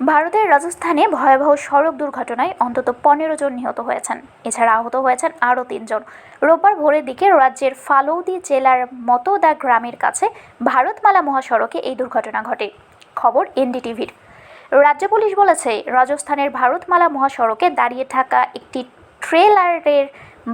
ভারতের রাজস্থানে ভয়াবহ সড়ক দুর্ঘটনায় অন্তত পনেরো জন নিহত হয়েছেন। এছাড়া আহত হয়েছেন আরও তিনজন। রোববার ভোরের দিকে রাজ্যের ফালৌদি জেলার মতোদা গ্রামের কাছে ভারতমালা মহাসড়কে এই দুর্ঘটনা ঘটে। খবর এনডিটিভির। রাজ্য পুলিশ বলেছে, রাজস্থানের ভারতমালা মহাসড়কে দাঁড়িয়ে থাকা একটি ট্রেলারের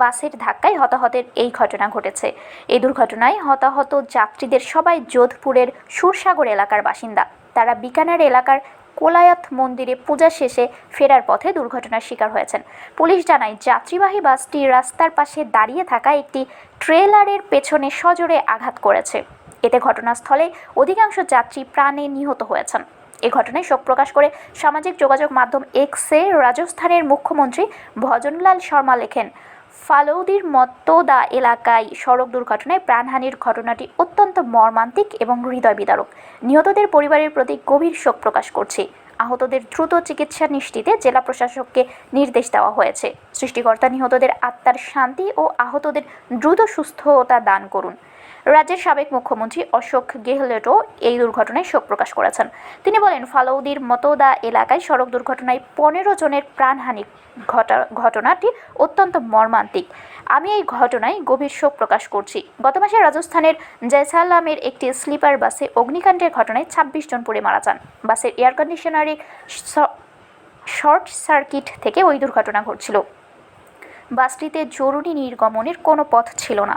বাসের ধাক্কায় হতাহতের এই ঘটনা ঘটেছে। এই দুর্ঘটনায় হতাহত যাত্রীদের সবাই যোধপুরের সুরসাগর এলাকার বাসিন্দা। তারা বিকানের এলাকার কোলায়ত মন্দিরে পূজা শেষে ফেরার পথে দুর্ঘটনার শিকার হয়েছেন। পুলিশ জানায়, যাত্রীবাহী বাসটি রাস্তার পাশে দাঁড়িয়ে থাকা একটি ট্রেলারের পেছনে সজোরে আঘাত করেছে। এতে ঘটনাস্থলে অধিকাংশ যাত্রী প্রাণে নিহত হয়েছেন। এ ঘটনায় শোক প্রকাশ করে সামাজিক যোগাযোগ মাধ্যম এক্সে রাজস্থানের মুখ্যমন্ত্রী ভজনলাল শর্মা লেখেন ফালৌদির মত্তদা এলাকায় সড়ক দুর্ঘটনায় প্রাণহানির ঘটনাটি অত্যন্ত মর্মান্তিক এবং হৃদয় বিদারক নিহতদের পরিবারের প্রতি গভীর শোক প্রকাশ করছে। আহতদের দ্রুত চিকিৎসা নিশ্চিতে জেলা প্রশাসককে নির্দেশ দেওয়া হয়েছে। সৃষ্টিকর্তা নিহতদের আত্মার শান্তি ও আহতদের দ্রুত সুস্থতা দান করুন। রাজ্যের সাবেক মুখ্যমন্ত্রী অশোক গেহলটও এই দুর্ঘটনায় শোক প্রকাশ করেছেন। তিনি বলেন, ফালৌদির মতোদা এলাকায় সড়ক দুর্ঘটনায় পনেরো জনের প্রাণহানি ঘটা, ঘটনাটি অত্যন্ত মর্মান্তিক। আমি এই ঘটনায় গভীর শোক প্রকাশ করছি। গত মাসে রাজস্থানের জয়সালামের একটি স্লিপার বাসে অগ্নিকাণ্ডের ঘটনায় ছাব্বিশ জন পুড়ে মারা যান। বাসের এয়ার কন্ডিশনারে শর্ট সার্কিট থেকে ওই দুর্ঘটনা ঘটছিল। বাসটিতে জরুরি নির্গমনের কোনো পথ ছিল না।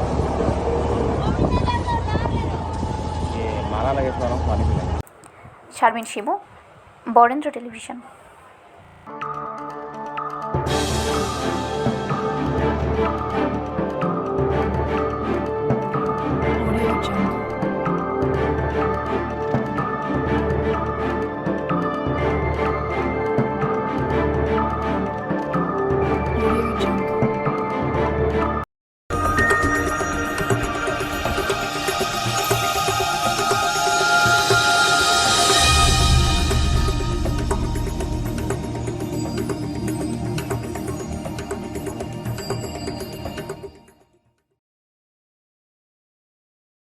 শারমিন শিবু বরেন্দ্র টেলিভিশন।